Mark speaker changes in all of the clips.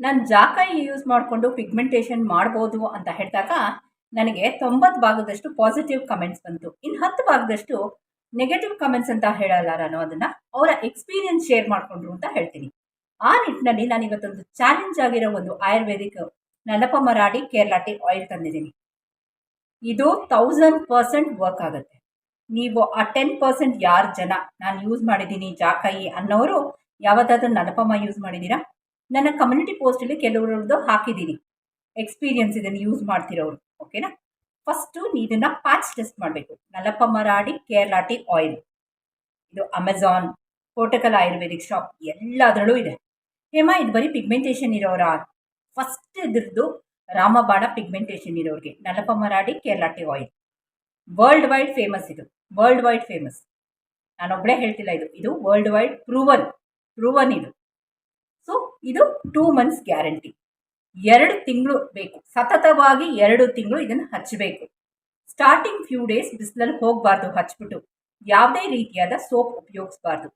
Speaker 1: ನಾನು ಜಾಕಾಯಿ ಯೂಸ್ ಮಾಡಿಕೊಂಡು ಪಿಗ್ಮೆಂಟೇಷನ್ ಮಾಡ್ಬೋದು ಅಂತ ಹೇಳಿದಾಗ ನನಗೆ ತೊಂಬತ್ತು ಭಾಗದಷ್ಟು ಪಾಸಿಟಿವ್ ಕಮೆಂಟ್ಸ್ ಬಂತು. ಇನ್ನು ಹತ್ತು ಭಾಗದಷ್ಟು ನೆಗೆಟಿವ್ ಕಮೆಂಟ್ಸ್ ಅಂತ ಹೇಳಲ್ಲ ನಾನು ಅದನ್ನು. ಅವರ ಎಕ್ಸ್ಪೀರಿಯನ್ಸ್ ಶೇರ್ ಮಾಡಿಕೊಂಡ್ರು ಅಂತ ಹೇಳ್ತೀನಿ. ಆ ನಿಟ್ಟಿನಲ್ಲಿ ನಾನು ಇವತ್ತೊಂದು ಚಾಲೆಂಜ್ ಆಗಿರೋ ಒಂದು ಆಯುರ್ವೇದಿಕ್ ನಲಪ ಮರಾಡಿ ಕೇರಳಾಟಿ ಆಯಿಲ್ ತಂದಿದ್ದೀನಿ. ಇದು ತೌಸಂಡ್ ಪರ್ಸೆಂಟ್ ವರ್ಕ್ ಆಗುತ್ತೆ. ನೀವು ಆ ಟೆನ್ ಪರ್ಸೆಂಟ್ ಯಾರು ಜನ ನಾನು ಯೂಸ್ ಮಾಡಿದ್ದೀನಿ ಜಾಕಾಯಿ ಅನ್ನೋರು ಯಾವತ್ತಾದ್ರೂ ನನಪಮ್ಮ ಯೂಸ್ ಮಾಡಿದ್ದೀರಾ? ನನ್ನ ಕಮ್ಯುನಿಟಿ ಪೋಸ್ಟಲ್ಲಿ ಕೆಲವರದ್ದು ಹಾಕಿದ್ದೀನಿ ಎಕ್ಸ್ಪೀರಿಯನ್ಸ್ ಇದನ್ನು ಯೂಸ್ ಮಾಡ್ತಿರೋರು ಓಕೆನಾ ಫಸ್ಟು ಇದನ್ನು ಪ್ಯಾಚ್ ಟೆಸ್ಟ್ ಮಾಡಬೇಕು. ನಲಪ ಮರಾಡಿ ಕೇರಳಾಟಿ ಆಯಿಲ್ ಇದು ಅಮೆಝಾನ್ ಕೋಟಕಲ್ ಆಯುರ್ವೇದಿಕ್ ಶಾಪ್ ಎಲ್ಲದರಲ್ಲೂ ಇದೆ. ಹೇಮಾ, ಇದು ಬರೀ ಪಿಗ್ಮೆಂಟೇಷನ್ ಇರೋರ? ಫಸ್ಟ್ ಇದ್ರದ್ದು ರಾಮಬಾಣ ಪಿಗ್ಮೆಂಟೇಷನ್ ಇರೋರಿಗೆ. Nalpamaradi Keralati oil world wide famous ಇದು. ವರ್ಲ್ಡ್ ವೈಡ್ ಫೇಮಸ್ ನಾನೊಬ್ಬಳೇ ಹೇಳ್ತಿಲ್ಲ ಇದು. ಇದು ವರ್ಲ್ಡ್ ವೈಡ್ ಪ್ರೂವನ್ ಪ್ರೂವನ್ ಇದು. ಇದು ಟೂ ಮಂತ್ಸ್ ಗ್ಯಾರಂಟಿ ಎರಡು ತಿಂಗಳು ಬೇಕು. ಸತತವಾಗಿ ಎರಡು ತಿಂಗಳು ಇದನ್ನು ಹಚ್ಚಬೇಕು ಸ್ಟಾರ್ಟಿಂಗ್ ಫ್ಯೂ ಡೇಸ್ ಬಿಸಿಲಲ್ಲಿ ಹೋಗಬಾರ್ದು, ಹಚ್ಬಿಟ್ಟು. ಯಾವುದೇ ರೀತಿಯಾದ ಸೋಪ್ ಉಪಯೋಗಿಸಬಾರ್ದು.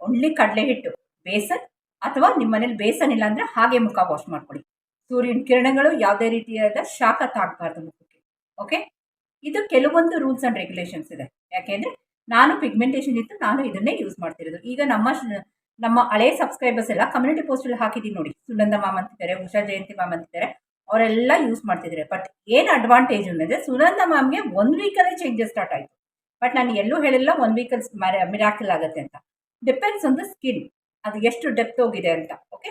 Speaker 1: ಒನ್ಲಿ ಕಡಲೆ ಹಿಟ್ಟು, ಬೇಸನ್ ಅಥವಾ ನಿಮ್ಮ ಮನೇಲಿ ಬೇಸನ್ ಇಲ್ಲ ಅಂದರೆ ಹಾಗೆ ಮುಖ ವಾಶ್ ಮಾಡ್ಕೊಳ್ಳಿ. ಸೂರ್ಯನ ಕಿರಣಗಳು ಯಾವುದೇ ರೀತಿಯಾದ ಶಾಖ ತಾಗಬಾರ್ದು ಮುಖಕ್ಕೆ. ಓಕೆ ಇದು ಕೆಲವೊಂದು ರೂಲ್ಸ್ ಆ್ಯಂಡ್ ರೆಗ್ಯುಲೇಷನ್ಸ್ ಇದೆ. ಯಾಕೆಂದರೆ ನಾನು ಪಿಗ್ಮೆಂಟೇಷನ್ ಇತ್ತು ನಾನು ಇದನ್ನೇ ಯೂಸ್ ಮಾಡ್ತಿರೋದು. ಈಗ ನಮ್ಮ ನಮ್ಮ ಹಳೆ ಸಬ್ಸ್ಕ್ರೈಬರ್ಸ್ ಎಲ್ಲ ಕಮ್ಯುನಿಟಿ ಪೋಸ್ಟಲ್ಲಿ ಹಾಕಿದ್ದೀನಿ ನೋಡಿ. ಸುನಂದ ಮ್ಯಾಮ್ ಅಂತಿದ್ದಾರೆ, ಉಷಾ ಜಯಂತಿ ಮ್ಯಾಮ್ ಅಂತಿದ್ದಾರೆ. ಅವರೆಲ್ಲ ಯೂಸ್ ಮಾಡ್ತಿದ್ದಾರೆ. ಬಟ್ ಏನು ಅಡ್ವಾಂಟೇಜ್ ಅನ್ನೋದೇ ಸುನಂದ ಮ್ಯಾಮ್ಗೆ ಒನ್ ವೀಕಲ್ಲಿ ಚೇಂಜಸ್ ಸ್ಟಾರ್ಟ್ ಆಯಿತು. ಬಟ್ ನಾನು ಎಲ್ಲೂ ಹೇಳಿಲ್ಲ ಒನ್ ವೀಕಲ್ ಮಿರಾಕಲ್ ಆಗುತ್ತೆ ಅಂತ. ಡಿಪೆಂಡ್ಸ್ ಆನ್ ದ ಸ್ಕಿನ್ ಅದು ಎಷ್ಟು ಡೆಪ್ತ್ ಹೋಗಿದೆ ಅಂತ ಓಕೆ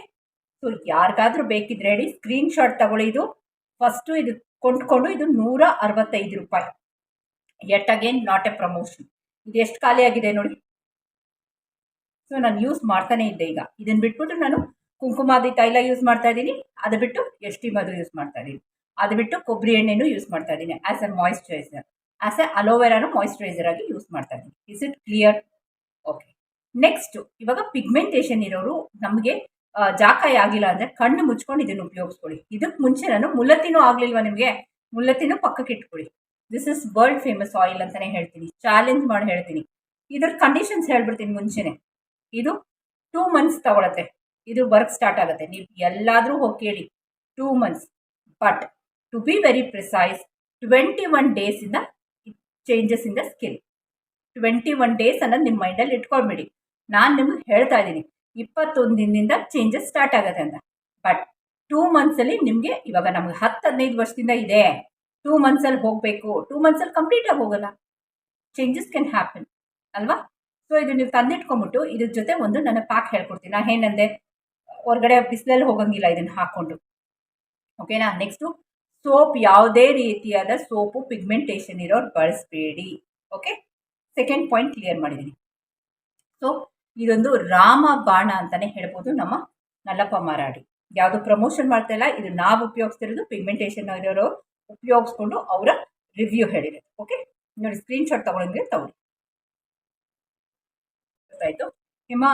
Speaker 1: ಸೊ ಯಾರಿಗಾದ್ರೂ ಬೇಕಿದ್ರೆ ಹೇಳಿ ಸ್ಕ್ರೀನ್ ಶಾಟ್ ತಗೊಳ್ಳಿ ಇದು. ಫಸ್ಟು ಇದು ಕೊಂಡ್ಕೊಂಡು ಇದು ನೂರ ಅರವತ್ತೈದು ರೂಪಾಯಿ. Yet again not a promotion ಇದು ಎಷ್ಟು ಖಾಲಿ ಆಗಿದೆ ನೋಡಿ. ಸೊ ನಾನು ಯೂಸ್ ಮಾಡ್ತಾನೆ ಇದ್ದೆ ಈಗ. ಇದನ್ನು ಬಿಟ್ಬಿಟ್ಟು ನಾನು ಕುಂಕುಮಾದಿ ತೈಲ ಯೂಸ್ ಮಾಡ್ತಾ ಇದ್ದೀನಿ. ಅದು ಬಿಟ್ಟು ಎಸ್ ಟಿ ಮಧು ಯೂಸ್ ಮಾಡ್ತಾ ಇದ್ದೀನಿ. ಅದು ಬಿಟ್ಟು ಕೊಬ್ಬರಿ ಎಣ್ಣೆನೂ ಯೂಸ್ ಮಾಡ್ತಾ ಇದ್ದೀನಿ as a moisturiser as a ಅಲೋವೆರಾನು moisturiser ಆಗಿ ಯೂಸ್ ಮಾಡ್ತಾ ಇದ್ದೀನಿ. Is it clear okay next ಇವಾಗ ಪಿಗ್ಮೆಂಟೇಷನ್ ಇರೋರು ನಮಗೆ ಜಾಕಾಯಿ ಆಗಿಲ್ಲ ಅಂದರೆ ಕಣ್ಣು ಮುಚ್ಕೊಂಡು ಇದನ್ನು ಉಪಯೋಗಿಸ್ಕೊಳ್ಳಿ. ಇದಕ್ಕೆ ಮುಂಚೆ ನಾನು ಮುಲ್ಲತ್ತಿನೂ ಆಗಲಿಲ್ವ ನಿಮಗೆ? ಮುಲ್ಲತ್ತಿನೂ ಪಕ್ಕಕ್ಕೆ ಇಟ್ಕೊಳ್ಳಿ. This is world famous oil ಅಂತಲೇ ಹೇಳ್ತೀನಿ. ಚಾಲೆಂಜ್ ಮಾಡಿ ಹೇಳ್ತೀನಿ. ಇದ್ರ ಕಂಡೀಷನ್ಸ್ ಹೇಳ್ಬಿಡ್ತೀನಿ ಮುಂಚೆನೆ. ಇದು ಟೂ ಮಂತ್ಸ್ ತಗೊಳತ್ತೆ. ಇದು ವರ್ಕ್ ಸ್ಟಾರ್ಟ್ ಆಗುತ್ತೆ. ನೀವು ಎಲ್ಲಾದರೂ ಹೋಗಿ ಕೇಳಿ. Two months but to be very precise twenty one ಡೇಸಿಂದ changes ಇಂದ skill skin twenty one days ಅನ್ನೋದು ನಿಮ್ಮ ಮೈಂಡಲ್ಲಿ ಇಟ್ಕೊಳ್ಬೇಡಿ. ನಾನು ನಿಮಗೆ ಹೇಳ್ತಾ ಇದ್ದೀನಿ. ಇಪ್ಪತ್ತೊಂದು ದಿನದಿಂದ ಚೇಂಜಸ್ ಸ್ಟಾರ್ಟ್ ಆಗುತ್ತೆ ಅಂತ. ಬಟ್ ಟೂ ಮಂತ್ಸಲ್ಲಿ ನಿಮಗೆ ಇವಾಗ ನಮ್ಗೆ ಹತ್ತು ಹದಿನೈದು ವರ್ಷದಿಂದ ಇದೆ. ಟೂ ಮಂತ್ಸಲ್ಲಿ ಹೋಗಬೇಕು. ಟೂ ಮಂತ್ಸಲ್ಲಿ ಕಂಪ್ಲೀಟಾಗಿ ಹೋಗಲ್ಲ. ಚೇಂಜಸ್ ಕ್ಯಾನ್ ಹ್ಯಾಪನ್ ಅಲ್ವಾ? ಸೊ ಇದು ನೀವು ತಂದಿಟ್ಕೊಂಬಿಟ್ಟು ಇದ್ರ ಜೊತೆ ಒಂದು ನನ್ನ ಪ್ಯಾಕ್ ಹೇಳ್ಕೊಡ್ತೀನಿ. ನಾ ಏನಂದೆ, ಹೊರಗಡೆ ಬಿಸಿಲಲ್ಲಿ ಹೋಗಂಗಿಲ್ಲ ಇದನ್ನು ಹಾಕ್ಕೊಂಡು. ಓಕೆನಾ ನೆಕ್ಸ್ಟು ಸೋಪ್ ಯಾವುದೇ ರೀತಿಯಾದ ಸೋಪು ಪಿಗ್ಮೆಂಟೇಷನ್ ಇರೋರು ಬಳಸಬೇಡಿ. ಓಕೆ ಸೆಕೆಂಡ್ ಪಾಯಿಂಟ್ ಕ್ಲಿಯರ್ ಮಾಡಿದ್ದೀನಿ ಸೊ ಇದೊಂದು ರಾಮ ಬಾಣ ಅಂತಲೇ ಹೇಳ್ಬೋದು ನಮ್ಮ ನಲ್ಲಪ್ಪ ಮಾರಾಡಿ. ಯಾವುದು ಪ್ರಮೋಷನ್ ಮಾಡ್ತಾ ಇಲ್ಲ, ಇದು ನಾವು ಉಪಯೋಗಿಸ್ತಿರೋದು ಪಿಗ್ಮೆಂಟೇಷನ್ ಇರೋರು ಉಪಯೋಗಿಸ್ಕೊಂಡು ಅವರ ರಿವ್ಯೂ ಹೇಳಿರೋದು. ಓಕೆ ನೋಡಿ ಸ್ಕ್ರೀನ್ಶಾಟ್ ತೊಗೊಳಂಗೆ ತಗೊಳ್ಳಿ. ಗೊತ್ತಾಯಿತು. ನಿಮ್ಮ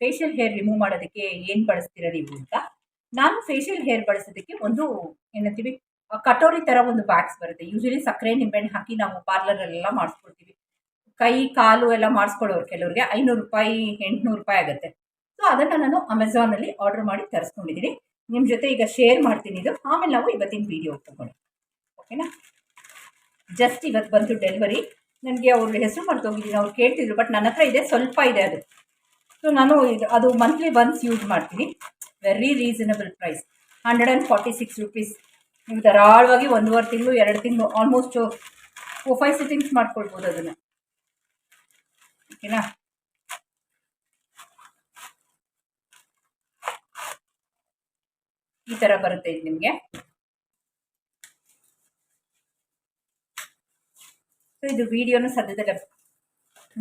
Speaker 1: ಫೇಶಿಯಲ್ ಹೇರ್ ರಿಮೂವ್ ಮಾಡೋದಕ್ಕೆ ಏನು ಬಳಸ್ತೀರ ನೀವು ಅಂತ. ನಾನು ಫೇಶಿಯಲ್ ಹೇರ್ ಬಳಸೋದಕ್ಕೆ ಒಂದು ಏನಂತೀವಿ ಕಟೋರಿ ಥರ ಒಂದು ಬ್ಯಾಗ್ಸ್ ಬರುತ್ತೆ. ಯೂಶಲಿ ಸಕ್ಕರೆ ನಿಂಬೆಹಣ್ಣು ಹಾಕಿ ನಾವು ಪಾರ್ಲರಲ್ಲೆಲ್ಲ ಮಾಡಿಸ್ಕೊಡ್ತೀವಿ. ಕೈ, ಕಾಲು ಎಲ್ಲ ಮಾಡಿಸ್ಕೊಳ್ಳೋರು ಕೆಲವ್ರಿಗೆ ಐನೂರು ರೂಪಾಯಿ, ಎಂಟುನೂರು ರೂಪಾಯಿ ಆಗುತ್ತೆ. ಸೊ ಅದನ್ನು ನಾನು ಅಮೆಝಾನಲ್ಲಿ ಆರ್ಡರ್ ಮಾಡಿ ತರಿಸ್ಕೊಂಡಿದ್ದೀನಿ ನಿಮ್ಮ ಜೊತೆ ಈಗ ಶೇರ್ ಮಾಡ್ತೀನಿ ಇದು. ಆಮೇಲೆ ನಾವು ಇವತ್ತಿನ ವಿಡಿಯೋ ತಗೊಳ್ಳಿ ಓಕೆನಾ ಜಸ್ಟ್ ಇವತ್ತು ಬಂತು ಡೆಲಿವರಿ ನನಗೆ ಅವ್ರ ಹೆಸರು ಮರ್ತೋಗಿದ್ದೀನಿ ಅವ್ರು ಕೇಳ್ತಿದ್ರು ಬಟ್ ನನ್ನ ಹತ್ರ ಇದೆ, ಸ್ವಲ್ಪ ಇದೆ ಅದು. ಸೊ ನಾನು ಇದು, ಅದು ಮಂತ್ಲಿ ಒನ್ಸ್ ಯೂಸ್ ಮಾಡ್ತೀನಿ. Very reasonable price hundred and forty six rupees ನೀವು ಧಾರಾಳವಾಗಿ ಒಂದೂವರೆ ತಿಂಗಳು, ಎರಡು ತಿಂಗಳು ಆಲ್ಮೋಸ್ಟ್ ಫೋರ್ ಫೈವ್ ಸಿಟಿಂಗ್ಸ್ ಮಾಡ್ಕೊಳ್ಬೋದು ಅದನ್ನು. ಓಕೆನಾ ಈ ಥರ ಬರುತ್ತೆ ಇದು ನಿಮಗೆ. ಸೊ ಇದು ವಿಡಿಯೋನು ಸದ್ಯದಲ್ಲೇ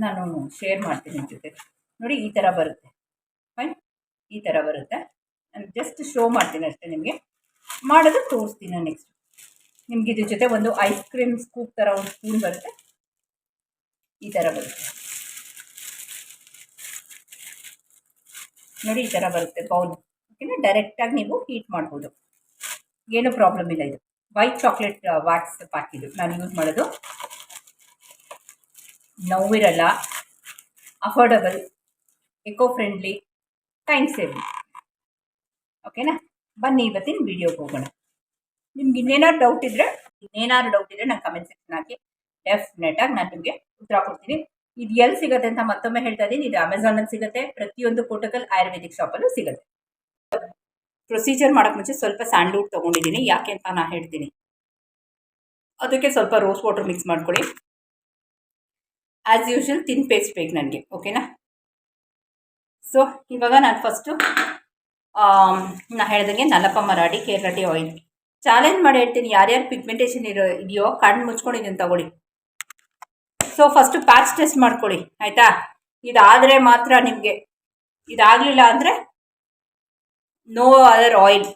Speaker 1: ನಾನು ಶೇರ್ ಮಾಡ್ತೀನಿ ನಿಮ್ಮ ಜೊತೆ. ನೋಡಿ, ಈ ಥರ ಬರುತ್ತೆ. ಫೈನ್ ಈ ಥರ ಬರುತ್ತೆ. ನಾನು ಜಸ್ಟ್ ಶೋ ಮಾಡ್ತೀನಿ ಅಷ್ಟೇ ನಿಮಗೆ. ಮಾಡೋದು ತೋರಿಸ್ತೀನಿ ನಾನು ನೆಕ್ಸ್ಟ್ ನಿಮ್ಗೆ ಇದ್ರ ಜೊತೆ ಒಂದು ಐಸ್ ಕ್ರೀಮ್ ಸ್ಕೂಪ್ ಥರ ಒಂದು ಸ್ಪೂನ್ ಬರುತ್ತೆ. ಈ ಥರ ಬರುತ್ತೆ. ನೋಡಿ, ಈ ಥರ ಬರುತ್ತೆ ಬೌಲ್ ಓಕೆನಾ ಡೈರೆಕ್ಟಾಗಿ ನೀವು ಹೀಟ್ ಮಾಡ್ಬೋದು. ಏನೂ ಪ್ರಾಬ್ಲಮ್ ಇಲ್ಲ ಇದು. ವೈಟ್ ಚಾಕ್ಲೇಟ್ ವ್ಯಾಕ್ಸ್ ಪ್ಯಾಕ್ ಇದು. ನಾನು ಯೂಸ್ ಮಾಡೋದು. ನೋವಿರಲ್ಲ affordable eco friendly time saving ಓಕೆನಾ ಬನ್ನಿ ಇವತ್ತಿನ ವಿಡಿಯೋಗೆ ಹೋಗೋಣ. ನಿಮ್ಗೆ ಇನ್ನೇನಾದ್ರು ಡೌಟ್ ಇದ್ದರೆ ಇನ್ನೇನಾದ್ರು ಡೌಟ್ ಇದ್ದರೆ ನಾನು ಕಮೆಂಟ್ ಸೆಕ್ಷನ್ ಹಾಕಿ. ಡೆಫಿನೆಟಾಗಿ ನಾನು ನಿಮಗೆ ಉತ್ತರ ಕೊಡ್ತೀನಿ. ಇದು ಎಲ್ಲಿ ಸಿಗುತ್ತೆ ಅಂತ ಮತ್ತೊಮ್ಮೆ ಹೇಳ್ತಾ ಇದ್ದೀನಿ ಇದು ಅಮೆಝಾನಲ್ಲಿ ಸಿಗುತ್ತೆ. ಪ್ರತಿಯೊಂದು ಕೋಟಕಲ್ ಆಯುರ್ವೇದಿಕ್ ಶಾಪಲ್ಲೂ ಸಿಗುತ್ತೆ. ಪ್ರೊಸೀಜರ್ ಮಾಡೋಕ್ಕೆ ಮುಂಚೆ ಸ್ವಲ್ಪ ಸ್ಯಾಂಡ್ಲ್ವುಡ್ ತೊಗೊಂಡಿದ್ದೀನಿ ಯಾಕೆ ಅಂತ ನಾನು ಹೇಳ್ತೀನಿ. ಅದಕ್ಕೆ ಸ್ವಲ್ಪ ರೋಸ್ ವಾಟರ್ ಮಿಕ್ಸ್ ಮಾಡ್ಕೊಳ್ಳಿ. ಆ್ಯಸ್ ಯೂಶ್ವಲ್ ತಿನ್ ಪೇಸ್ಟ್ ಬೇಕು ನನಗೆ ಓಕೆನಾ ಸೊ ಇವಾಗ ನಾನು ಫಸ್ಟು ನಾ ಹೇಳ್ದಂಗೆ ನಲ್ಲಪ್ಪ ಮರಾಡಿ ಕೇರಳಟಿ ಆಯಿಲ್ ಚಾಲೆಂಜ್ ಮಾಡಿ ಹೇಳ್ತೀನಿ, ಯಾರ್ಯಾರು ಪಿಗ್ಮೆಂಟೇಷನ್ ಇರೋ, ಇದೆಯೋ, ಕಣ್ಣು ಮುಚ್ಕೊಂಡಿದ್ದೀನಿ ತಗೊಳ್ಳಿ. ಸೊ ಫಸ್ಟು ಪ್ಯಾಚ್ ಟೆಸ್ಟ್ ಮಾಡ್ಕೊಳ್ಳಿ, ಆಯಿತಾ? ಇದಾದರೆ ಮಾತ್ರ ನಿಮಗೆ, ಇದಾಗಲಿಲ್ಲ ಅಂದರೆ ನೋ ಅದರ್ ಆಯಿಲ್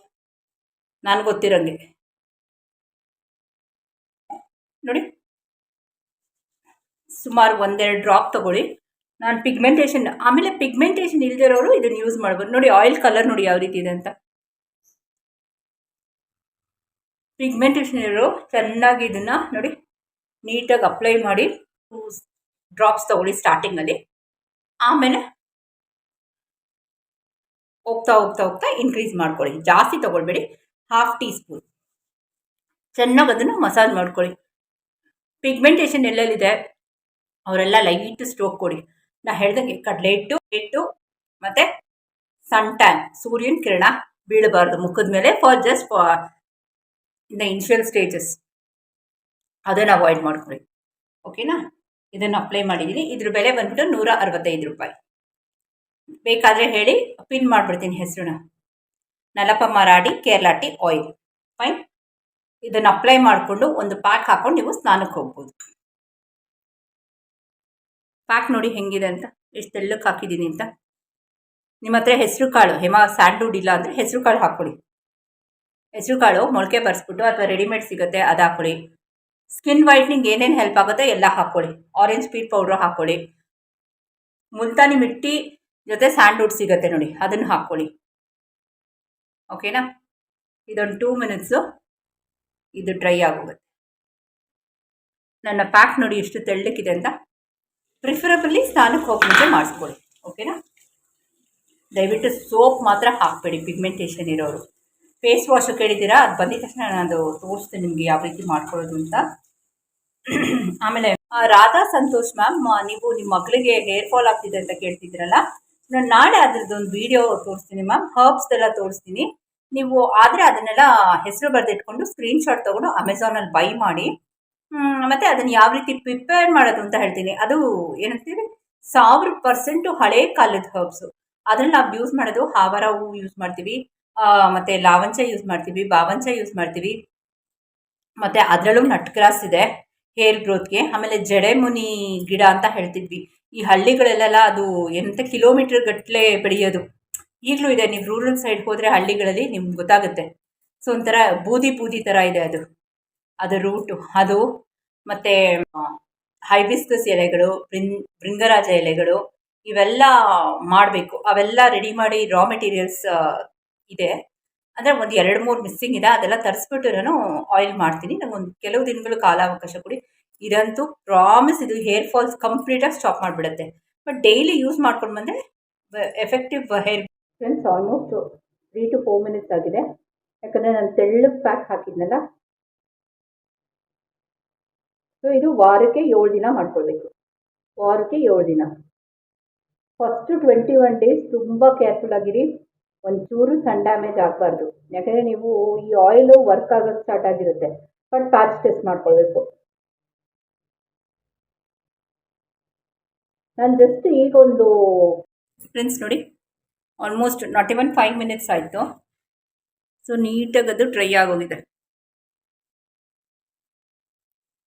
Speaker 1: ನಾನು ಗೊತ್ತಿರೋಂಗೆ ನೋಡಿ ಸುಮಾರು ಒಂದೆರಡು ಡ್ರಾಪ್ ತಗೊಳ್ಳಿ. ನಾನು ಪಿಗ್ಮೆಂಟೇಷನ್ ಆಮೇಲೆ ಪಿಗ್ಮೆಂಟೇಷನ್ ಇಲ್ದಿರೋರು ಇದನ್ನು ಯೂಸ್ ಮಾಡ್ಬೋದು. ನೋಡಿ ಆಯಿಲ್ ಕಲರ್ ನೋಡಿ ಯಾವ ರೀತಿ ಇದೆ ಅಂತ. ಪಿಗ್ಮೆಂಟೇಷನ್ ಇರೋ ಚೆನ್ನಾಗಿ ಇದನ್ನು ನೋಡಿ, ನೀಟಾಗಿ ಅಪ್ಲೈ ಮಾಡಿ ಡ್ರಾಪ್ಸ್ ತಗೊಳ್ಳಿ ಸ್ಟಾರ್ಟಿಂಗಲ್ಲಿ ಆಮೇಲೆ ಹೋಗ್ತಾ ಹೋಗ್ತಾ ಹೋಗ್ತಾ ಇನ್ಕ್ರೀಸ್ ಮಾಡ್ಕೊಳ್ಳಿ. ಜಾಸ್ತಿ ತೊಗೊಳ್ಬೇಡಿ. ಹಾಫ್ ಟೀ ಸ್ಪೂನ್ ಚೆನ್ನಾಗಿ ಅದನ್ನು ಮಸಾಜ್ ಮಾಡ್ಕೊಳ್ಳಿ. ಪಿಗ್ಮೆಂಟೇಷನ್ ಎಲ್ಲೆಲ್ಲಿದೆ? ಅವರೆಲ್ಲ ಲೈಟ್ ಸ್ಟ್ರೋಕ್ ಕೊಡಿ. ನಾ ಹೇಳ್ದಂಗೆ ಕಡಲೆ ಇಟ್ಟು ಹಿಟ್ಟು ಮತ್ತು ಸನ್ ಟ್ಯಾನ್ ಸೂರ್ಯನ ಕಿರಣ ಬೀಳಬಾರ್ದು. ಮುಖದ ಮೇಲೆ for just for in the initial stages ಅದನ್ನು ಅವಾಯ್ಡ್ ಮಾಡ್ಕೊಳ್ಳಿ ಓಕೆನಾ ಇದನ್ನು ಅಪ್ಲೈ ಮಾಡಿದ್ದೀನಿ ಇದ್ರ ಬೆಲೆ ಬಂದ್ಬಿಟ್ಟು ನೂರ ಅರವತ್ತೈದು ರೂಪಾಯಿ. ಬೇಕಾದರೆ ಹೇಳಿ ಪಿನ್ ಮಾಡಿಬಿಡ್ತೀನಿ ಹೆಸರನ್ನ Nalpamaradi Keralati oil fine ಇದನ್ನು ಅಪ್ಲೈ ಮಾಡಿಕೊಂಡು ಒಂದು ಪ್ಯಾಕ್ ಹಾಕೊಂಡು ನೀವು ಸ್ನಾನಕ್ಕೆ ಹೋಗ್ಬೋದು. ಪ್ಯಾಕ್ ನೋಡಿ ಹೆಂಗಿದೆ ಅಂತ ಎಷ್ಟು ತೆಳ್ಳಕ್ಕೆ ಹಾಕಿದ್ದೀನಿ ಅಂತ. ನಿಮ್ಮ ಹತ್ರ ಹೆಸರು ಕಾಳು, ಹೆಮ ಸ್ಯಾಂಡ್ವುಡ್ ಇಲ್ಲ ಅಂದರೆ ಹೆಸರು ಕಾಳು ಹಾಕ್ಕೊಳ್ಳಿ. ಹೆಸರು ಕಾಳು ಮೊಳಕೆ ಬರ್ಸ್ಬಿಟ್ಟು ಅಥವಾ ರೆಡಿಮೇಡ್ ಸಿಗುತ್ತೆ, ಅದು ಹಾಕ್ಕೊಳ್ಳಿ. ಸ್ಕಿನ್ ವೈಟ್ನಿಂಗ್ ಏನೇನು ಹೆಲ್ಪ್ ಆಗುತ್ತೆ ಎಲ್ಲ ಹಾಕ್ಕೊಳ್ಳಿ. ಆರೆಂಜ್ ಪೀಟ್ ಪೌಡ್ರ್ ಹಾಕ್ಕೊಳ್ಳಿ. ಮುಲ್ತಾನಿ ಮಿಟ್ಟಿ ಜೊತೆ ಸ್ಯಾಂಡ್ವುಡ್ ಸಿಗುತ್ತೆ ನೋಡಿ, ಅದನ್ನು ಹಾಕ್ಕೊಳ್ಳಿ. ಓಕೆನಾ ಇದೊಂದು ಟೂ ಮಿನಿಟ್ಸು ಇದು ಡ್ರೈ ಆಗೋಗುತ್ತೆ. ನನ್ನ ಪ್ಯಾಕ್ ನೋಡಿ ಎಷ್ಟು ತೆಳ್ಳಕ್ಕಿದೆ ಅಂತ. ಪ್ರಿಫರಬಲಿ ಸ್ನಾನಕ್ಕೆ ಹೋಗಿ ಮುಂಚೆ ಮಾಡಿಸ್ಕೊಳ್ಳಿ ಓಕೆನಾ ದಯವಿಟ್ಟು ಸೋಪ್ ಮಾತ್ರ ಹಾಕಬೇಡಿ ಪಿಗ್ಮೆಂಟೇಷನ್ ಇರೋರು. ಫೇಸ್ ವಾಶು ಕೇಳಿದ್ದೀರಾ? ಅದು ಬಂದಿದ ತಕ್ಷಣ ನಾನು ತೋರಿಸ್ತೀನಿ ನಿಮಗೆ ಯಾವ ರೀತಿ ಮಾಡ್ಕೊಳ್ಳೋದು ಅಂತ. ಆಮೇಲೆ ರಾಧಾ ಸಂತೋಷ್ ಮ್ಯಾಮ್ ನೀವು ನಿಮ್ಮ ಮಗಳಿಗೆ ಹೇರ್ ಫಾಲ್ ಆಗ್ತಿದೆ ಅಂತ ಕೇಳ್ತಿದ್ದೀರಲ್ಲ ನಾನು ನಾಳೆ ಅದ್ರದ್ದೊಂದು ವಿಡಿಯೋ ತೋರಿಸ್ತೀನಿ ಮ್ಯಾಮ್ ಹರ್ಬ್ಸ್ ಎಲ್ಲ ತೋರಿಸ್ತೀನಿ. ನೀವು ಆದರೆ ಅದನ್ನೆಲ್ಲ ಹೆಸರು ಬರೆದಿಟ್ಕೊಂಡು ಸ್ಕ್ರೀನ್ಶಾಟ್ ತೊಗೊಂಡು ಅಮೆಝಾನಲ್ಲಿ ಬೈ ಮಾಡಿ. ಮತ್ತು ಅದನ್ನು ಯಾವ ರೀತಿ ಪ್ರಿಪೇರ್ ಮಾಡೋದು ಅಂತ ಹೇಳ್ತೀನಿ. ಅದು ಏನಂತೀವಿ? ಸಾವಿರ ಪರ್ಸೆಂಟು ಹಳೆ ಕಾಲದ ಹರ್ಬ್ಸು ಅದನ್ನು ನಾವು ಯೂಸ್ ಮಾಡೋದು ಹಾವರ ಹೂವು ಯೂಸ್ ಮಾಡ್ತೀವಿ. ಮತ್ತು ಲಾವಂಚ ಯೂಸ್ ಮಾಡ್ತೀವಿ, ಬಾವಂಚ ಯೂಸ್ ಮಾಡ್ತೀವಿ. ಮತ್ತು ಅದರಲ್ಲೂ ನಟ್ ಗ್ರಾಸ್ ಇದೆ ಹೇರ್ ಗ್ರೋತ್ಗೆ ಆಮೇಲೆ ಜಡೆಮುನಿ ಗಿಡ ಅಂತ ಹೇಳ್ತಿದ್ವಿ. ಈ ಹಳ್ಳಿಗಳಲ್ಲೆಲ್ಲ ಅದು ಎಂಥ ಕಿಲೋಮೀಟರ್ ಗಟ್ಟಲೆ ಬೆಳೆಯೋದು. ಈಗಲೂ ಇದೆ, ನೀವು ರೂರಲ್ ಸೈಡ್ ಹೋದರೆ ಹಳ್ಳಿಗಳಲ್ಲಿ ನಿಮ್ಗೆ ಗೊತ್ತಾಗುತ್ತೆ. ಸೊ, ಒಂಥರ ಬೂದಿ ಬೂದಿ ಥರ ಇದೆ ಅದು. ಅದು ರೂಟು ಅದು ಮತ್ತು ಹೈಬಿಸ್ಕಸ್ ಎಲೆಗಳು ಬ್ರಿನ್ ಭೃಂಗರಾಜ ಎಲೆಗಳು, ಇವೆಲ್ಲ ಮಾಡಬೇಕು. ಅವೆಲ್ಲ ರೆಡಿ ಮಾಡಿ ರಾ ಮೆಟೀರಿಯಲ್ಸ್ ಇದೆ. ಅಂದರೆ ಒಂದು ಎರಡು ಮೂರು ಮಿಸ್ಸಿಂಗ್ ಇದೆ. ಅದೆಲ್ಲ ತರಿಸ್ಬಿಟ್ಟು ನಾನು ಆಯಿಲ್ ಮಾಡ್ತೀನಿ. ಒಂದು ಕೆಲವು ದಿನಗಳು ಕಾಲಾವಕಾಶ ಕೊಡಿ. ಇದಂತೂ ಪ್ರಾಮಿಸ್ ಇದು ಹೇರ್ ಫಾಲ್ಸ್ ಕಂಪ್ಲೀಟಾಗಿ ಸ್ಟಾಪ್ ಮಾಡಿಬಿಡುತ್ತೆ. ಬಟ್ ಡೈಲಿ ಯೂಸ್ ಮಾಡ್ಕೊಂಡು ಬಂದರೆ effective hair friends almost three to four minutes ಆಗಿದೆ. ಯಾಕಂದರೆ ನಾನು ತೆಳ್ಳಗೆ ಪ್ಯಾಕ್ ಹಾಕಿದ್ನಲ್ಲ ಸೊ ಇದು ವಾರಕ್ಕೆ ಏಳು ದಿನ ಮಾಡ್ಕೊಳ್ಬೇಕು. ವಾರಕ್ಕೆ ಏಳು ದಿನ. ಫಸ್ಟು ಟ್ವೆಂಟಿ ಒನ್ ಡೇಸ್ ತುಂಬ ಕೇರ್ಫುಲ್ ಆಗಿರಿ. ಒಂಚೂರು ಸನ್ ಡ್ಯಾಮೇಜ್ ಆಗಬಾರ್ದು. ಯಾಕಂದರೆ ನೀವು ಈ ಆಯಿಲು ವರ್ಕ್ ಆಗೋಕ್ಕೆ ಸ್ಟಾರ್ಟ್ ಆಗಿರುತ್ತೆ. ಬಟ್ ಪ್ಯಾಚ್ ಟೆಸ್ಟ್ ಮಾಡ್ಕೊಳ್ಬೇಕು. ನಾನು ಜಸ್ಟ್ ಈಗ ಒಂದು ಫ್ರೆಂಡ್ಸ್ ನೋಡಿ. Almost not even five minutes ಆಯಿತು. ಸೊ ನೀಟಾಗಿ ಅದು ಡ್ರೈ ಆಗೋಗಿದೆ.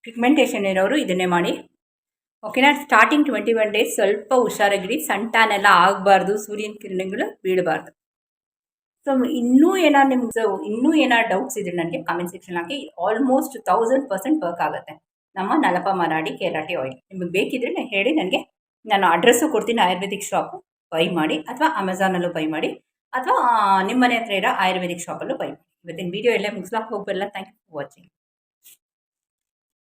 Speaker 1: ಪಿಗ್ಮೆಂಟೇಷನ್ ಇರೋರು ಇದನ್ನೇ ಮಾಡಿ. ಓಕೆನಾ ಸ್ಟಾರ್ಟಿಂಗ್ ಟ್ವೆಂಟಿ ಒನ್ ಡೇಸ್ ಸ್ವಲ್ಪ ಹುಷಾರಾಗಿರಿ. ಸನ್ ಟ್ಯಾನ್ ಎಲ್ಲ ಆಗಬಾರ್ದು. ಸೂರ್ಯನ ಕಿರಣಗಳು ಬೀಳಬಾರ್ದು. ಸೊ ಇನ್ನೂ ಏನಾರು ನಿಮ್ಗೆ ಇನ್ನೂ ಏನಾರು ಡೌಟ್ಸ್ ಇದ್ರೆ ನನಗೆ ಕಾಮೆಂಟ್ ಸೆಕ್ಷನ್ ಹಾಕಿ. ಆಲ್ಮೋಸ್ಟ್ ತೌಸಂಡ್ ಪರ್ಸೆಂಟ್ ವರ್ಕ್ ಆಗುತ್ತೆ. ನಮ್ಮ ನಲಪ ಮರಾಡಿ ಕೇರಾಟಿ ಆಯಿಲ್ ನಿಮಗೆ ಬೇಕಿದ್ರೆ ಹೇಳಿ, ನನಗೆ ನಾನು ಅಡ್ರೆಸ್ಸು ಕೊಡ್ತೀನಿ, ಆಯುರ್ವೇದಿಕ್ ಶಾಪು ಬೈ ಮಾಡಿ, ಅಥವಾ ಅಮೆಝಾನಲ್ಲೂ ಬೈ ಮಾಡಿ. ಅಥವಾ ನಿಮ್ಮ ಮನೆ ಹತ್ರ ಇರೋ ಆಯುರ್ವೇದಿಕ್ ಶಾಪಲ್ಲೂ ಬೈ ಮಾಡಿ. ಇವತ್ತಿನ ವೀಡಿಯೋ ಎಲ್ಲ ಮುಗಿಸ್ಲಾಕ್ ಹೋಗಬಲ್ಲ ಥ್ಯಾಂಕ್ ಯು ಫಾರ್ ವಾಚಿಂಗ್